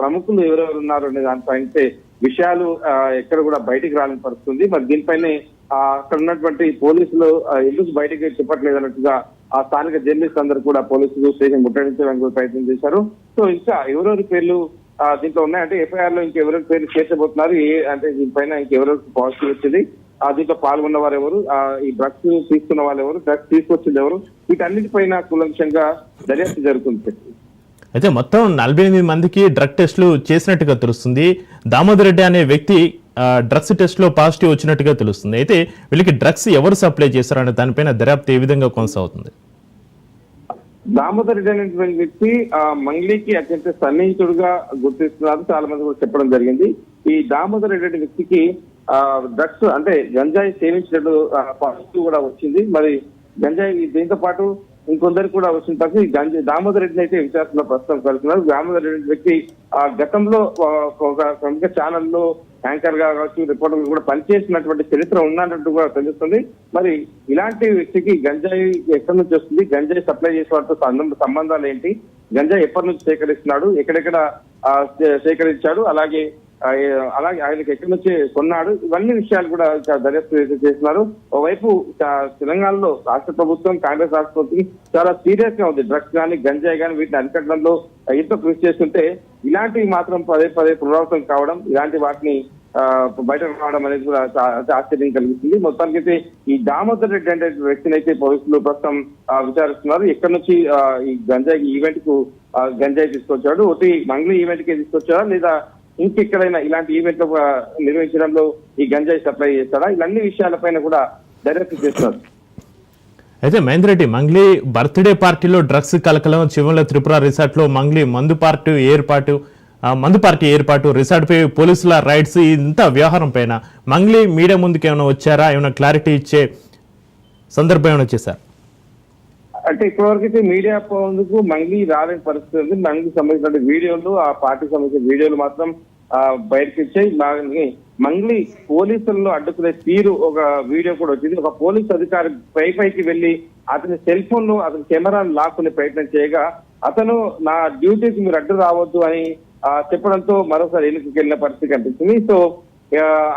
ప్రముఖులు ఎవరెవరు ఉన్నారు అనే దానిపై విషయాలు ఎక్కడ కూడా బయటికి రాలని పరిస్థితుంది. మరి దీనిపైనే అక్కడ ఉన్నటువంటి పోలీసులు ఎందుకు బయటికి చెప్పట్లేదు అన్నట్టుగా ఆ స్థానిక జర్నలిస్ట్ అందరూ కూడా పోలీసులు స్టేషన్ ముట్టడించడానికి ప్రయత్నం చేశారు. సో ఇంకా ఎవరెవరి పేర్లు దీంట్లో ఉన్నాయంటే ఎఫ్ఐఆర్లో ఇంకెవరెవరి పేర్లు చేర్చబోతున్నారు? ఏ అంటే దీనిపైన ఇంకెవరెవరికి పాజిటివ్ వచ్చింది? ఆ దీంట్లో పాల్గొన్న వారు ఎవరు ఆ, ఈ డ్రగ్స్ తీసుకున్న వాళ్ళు ఎవరు డ్రగ్స్ తీసుకొచ్చింది ఎవరు? వీటన్నిటిపైన కూలంకషంగా దర్యాప్తు జరుగుతుంది. అయితే మొత్తం నలభై ఎనిమిది మందికి డ్రగ్ టెస్టులు చేసినట్టుగా తెలుస్తుంది. దామోదర్ రెడ్డి అనే వ్యక్తి డ్రగ్స్ టెస్ట్లో పాజిటివ్ వచ్చినట్టుగా తెలుస్తుంది. అయితే వీళ్ళకి డ్రగ్స్ ఎవరు సప్లై చేశారనే దానిపైన దర్యాప్తు ఏ విధంగా కొనసాగుతుంది? దామోదర్ రెడ్డి అనేటువంటి వ్యక్తి ఆ మంగ్లీకి అత్యంత సన్నిహితుడుగా గుర్తిస్తున్నారు. చాలా మంది కూడా చెప్పడం జరిగింది. ఈ దామోదర్ రెడ్డి అనే వ్యక్తికి డ్రగ్స్ అంటే గంజాయి సేవించినట్టు పాజిటివ్ కూడా వచ్చింది. మరి గంజాయి దీంతో పాటు ఇంకొందరికి కూడా వచ్చిన తర్వాత గంజ దామోదర్ రెడ్డిని అయితే విచారణలో ప్రస్తుతం కలుగుతున్నారు దామోదర్ రెడ్డి వ్యక్తి ఆ గతంలో ఒక ప్రముఖ ఛానల్లో యాంకర్గా కావచ్చు రిపోర్టర్ కూడా పనిచేసినటువంటి చరిత్ర ఉన్నట్టు కూడా తెలుస్తుంది. మరి ఇలాంటి వ్యక్తికి గంజాయి ఎక్కడి నుంచి వస్తుంది? గంజాయి సప్లై చేసే వారితో సంబంధ- సంబంధాలు ఏంటి? గంజాయి ఎప్పటి నుంచి సేకరిస్తున్నాడు? ఎక్కడెక్కడ సేకరించాడు? అలాగే అలాగే ఆయనకి ఎక్కడి నుంచి కొన్నాడు. ఇవన్నీ విషయాలు కూడా దర్యాప్తు చేస్తున్నారు. ఒకవైపు తెలంగాణలో రాష్ట్ర ప్రభుత్వం కాంగ్రెస్ రాష్ట్ర ప్రభుత్వం చాలా సీరియస్గా ఉంది. డ్రగ్స్ కానీ గంజాయి కానీ వీటిని అరికట్టడంలో ఎంతో కృషి చేస్తుంటే ఇలాంటివి మాత్రం పదే పదే పునరావృతం కావడం ఇలాంటి వాటిని బయటకు రావడం అనేది కూడా ఆశ్చర్యం కలిగిస్తుంది. మొత్తానికైతే ఈ దామోదర్ రెడ్డి అంటే వ్యక్తిని అయితే పోలీసులు ప్రస్తుతం విచారిస్తున్నారు. ఎక్కడి నుంచి ఈ గంజాయి ఈవెంట్కు గంజాయి తీసుకొచ్చాడు? ఒకటి మంగ్లీ ఈవెంట్కి తీసుకొచ్చాడా లేదా ఇంకెక్కడైనా ఇలాంటి ఈవెంట్ నిర్వహించడంలో ఈ గంజాయి సప్లై చేస్తాడా? ఇలాంటి విషయాలపైన కూడా దర్యాప్తు చేస్తారు. అయితే మహేందర్ రెడ్డి మంగ్లీ బర్త్డే పార్టీలో డ్రగ్స్ కలకలం చివరిలో త్రిపుర రిసార్ట్లో మంగ్లీ మందు పార్టీ ఏర్పాటు మందు పార్టీ ఏర్పాటు రిసార్ట్పై పోలీసుల రైడ్స్ ఇంత వ్యవహారం పైన మంగ్లీ మీడియా ముందుకు ఏమైనా వచ్చారా? ఏమైనా క్లారిటీ ఇచ్చే సందర్భం ఏమైనా వచ్చేసారు అంటే ఇప్పటివరకు అయితే మీడియా పోందుకు మంగ్లీ రాలేని పరిస్థితి ఉంది. మంగ్లీ సంబంధించిన వీడియోలు ఆ పార్టీకి సంబంధించిన వీడియోలు మాత్రం ఆ, బయటకు ఇచ్చాయి మంగ్లీ పోలీసుల్లో పోలీసులను అడ్డుకునే తీరు ఒక వీడియో కూడా వచ్చింది. ఒక పోలీస్ అధికారి పై పైకి వెళ్ళి అతని సెల్ ఫోన్ను అతని కెమెరాను లాక్కునే ప్రయత్నం చేయగా అతను నా డ్యూటీకి మీరు అడ్డు రావద్దు అని చెప్పడంతో మరోసారి ఎన్నికకి వెళ్ళిన పరిస్థితి కనిపిస్తుంది. సో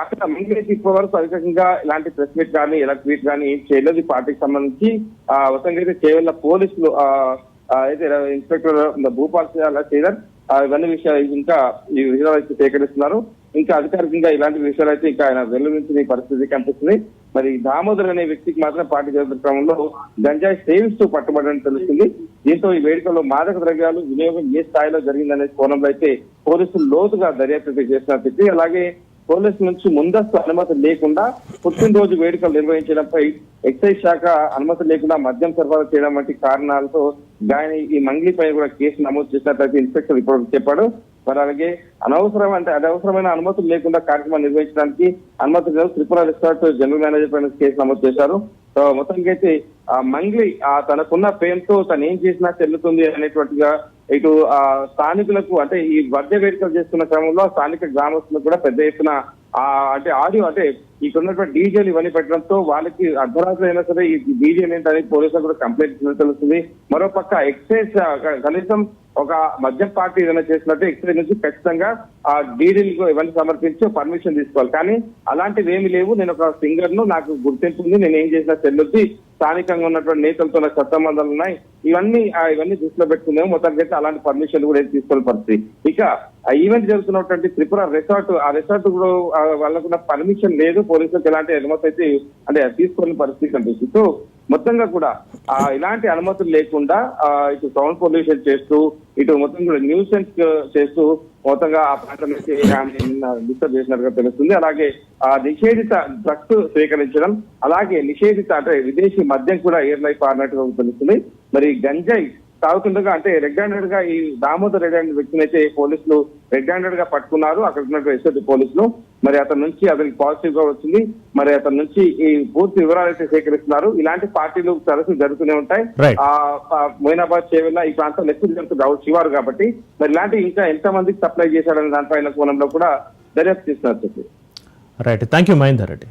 అక్కడ మంగళ ఇప్పటి వరకు అధికంగా ఇలాంటి ప్రెస్ మీట్ కానీ ఇలా ట్వీట్ కానీ ఏం చేయలేదు. ఈ పార్టీకి సంబంధించి ఆ మొత్తంగా అయితే కేవలం పోలీసులు అయితే ఇన్స్పెక్టర్ భూపాల్ సింగ్ శ్రీధర్ ఇవన్నీ విషయాలు ఇంకా ఈ విషయాలు అయితే సేకరిస్తున్నారు. ఇంకా అధికారికంగా ఇలాంటి విషయాలు అయితే ఇంకా ఆయన వెల్లువించిన పరిస్థితి కనిపిస్తుంది. మరి దామోదర్ అనే వ్యక్తికి మాత్రం పార్టీ జరుగుతున్న క్రమంలో గంజాయి సేవిస్తూ పట్టుబడని తెలుస్తుంది. దీంతో ఈ వేడుకలో మాదక ద్రవ్యాలు వినియోగం ఏ స్థాయిలో జరిగిందనే కోణంలో అయితే పోలీసులు లోతుగా దర్యాప్తు చేసినట్టు అలాగే పోలీసుల నుంచి ముందస్తు అనుమతి లేకుండా పుట్టినరోజు వేడుకలు నిర్వహించడంపై ఎక్సైజ్ శాఖ అనుమతి లేకుండా మద్యం సరఫరా చేయడం వంటి కారణాలతో ఆయన ఈ మంగ్లీ కూడా కేసు నమోదు చేసినట్లయితే ఇన్స్పెక్టర్ ఇప్పుడు చెప్పాడు. మరి అలాగే అనవసరం అంటే అనవసరమైన అనుమతులు లేకుండా కార్యక్రమం నిర్వహించడానికి అనుమతి లేదు. త్రిపుర రిసార్ట్ జనరల్ మేనేజర్ పైన కేసు నమోదు చేశారు. సో మొత్తానికైతే ఆ మంగ్లీ ఆ తనకున్న పేరుతో తను ఏం చేసినా చెల్లుతుంది అనేటువంటిగా ఇటు ఆ స్థానికులకు అంటే ఈ వర్ధ వేడుకలు చేస్తున్న క్రమంలో స్థానిక గ్రామస్తులకు కూడా పెద్ద ఎత్తున ఆ అంటే ఆడియో అంటే ఇక్కడ ఉన్నటువంటి డీజేలు ఇవన్నీ పెట్టడంతో వాళ్ళకి అర్ధరాత్రి అయినా సరే ఈ డీజే ఏంటని పోలీసులు కూడా కంప్లైంట్ ఇచ్చినట్టు తెలుస్తుంది. మరోపక్క ఎక్సైజ్ కనీసం ఒక మద్యం పార్టీ ఏదైనా చేసినట్టు ఎక్సైజ్ నుంచి ఖచ్చితంగా ఆ డీడీల్ ఇవన్నీ సమర్పించి పర్మిషన్ తీసుకోవాలి. కానీ అలాంటివి ఏమి లేవు. నేను ఒక సింగర్ను నాకు గుర్తింపు ఉంది నేను ఏం చేసినా చెల్లొద్ది. స్థానికంగా ఉన్నటువంటి నేతలతో నాకు సంబంధాలు ఉన్నాయి. ఇవన్నీ ఆ, ఇవన్నీ దృష్టిలో పెట్టుకుందేమో మొత్తానికి అయితే అలాంటి పర్మిషన్ కూడా ఏం తీసుకోవాలి పరిస్థితి. ఇక ఆ ఈవెంట్ జరుగుతున్నటువంటి త్రిపుర రిసార్ట్ ఆ రిసార్ట్ కూడా వాళ్ళకున్న పర్మిషన్ లేదు. పోలీసులకు ఎలాంటి అనుమతి అయితే అంటే తీసుకోని పరిస్థితి కనిపిస్తుంది. సో మొత్తంగా కూడా ఆ ఇలాంటి అనుమతులు లేకుండా ఆ, ఇటు సౌండ్ పొల్యూషన్ చేస్తూ ఇటు మొత్తం కూడా న్యూసెన్స్ చేస్తూ మొత్తంగా ఆ ప్రాంతం డిస్టర్బ్ చేసినట్టుగా తెలుస్తుంది. అలాగే ఆ నిషేధిత డ్రగ్స్ స్వీకరించడం అలాగే నిషేధిత అంటే విదేశీ మద్యం కూడా ఎయిర్ లైఫ్ ఆడినట్టుగా తెలుస్తుంది. మరి గంజాయి తాగుతుండగా అంటే రెడ్ హ్యాండెడ్గా ఈ దామోదర్ రెడ్ హ్యాండ్ వ్యక్తిని అయితే పోలీసులు రెడ్ హ్యాండెడ్గా పట్టుకున్నారు. అక్కడ ఉన్నటువంటి ఎస్ఐటి పోలీసులు. మరి అతని నుంచి అతనికి పాజిటివ్గా వచ్చింది. మరి అతని నుంచి ఈ పూర్తి వివరాలు అయితే సేకరిస్తున్నారు. ఇలాంటి పార్టీలు తరచు జరుగుతూనే ఉంటాయి. ఆ మొయినాబాద్ చేవెళ్ళ ఈ ప్రాంతం ఎక్కువ జరుగుతుంది శివారు కాబట్టి. మరి ఇలాంటి ఇంకా ఎంత మందికి సప్లై చేశాడనే దానిపైన కోణంలో కూడా దర్యాప్తు చేస్తున్నారు చెప్పి. Right thank you Mahender Reddy.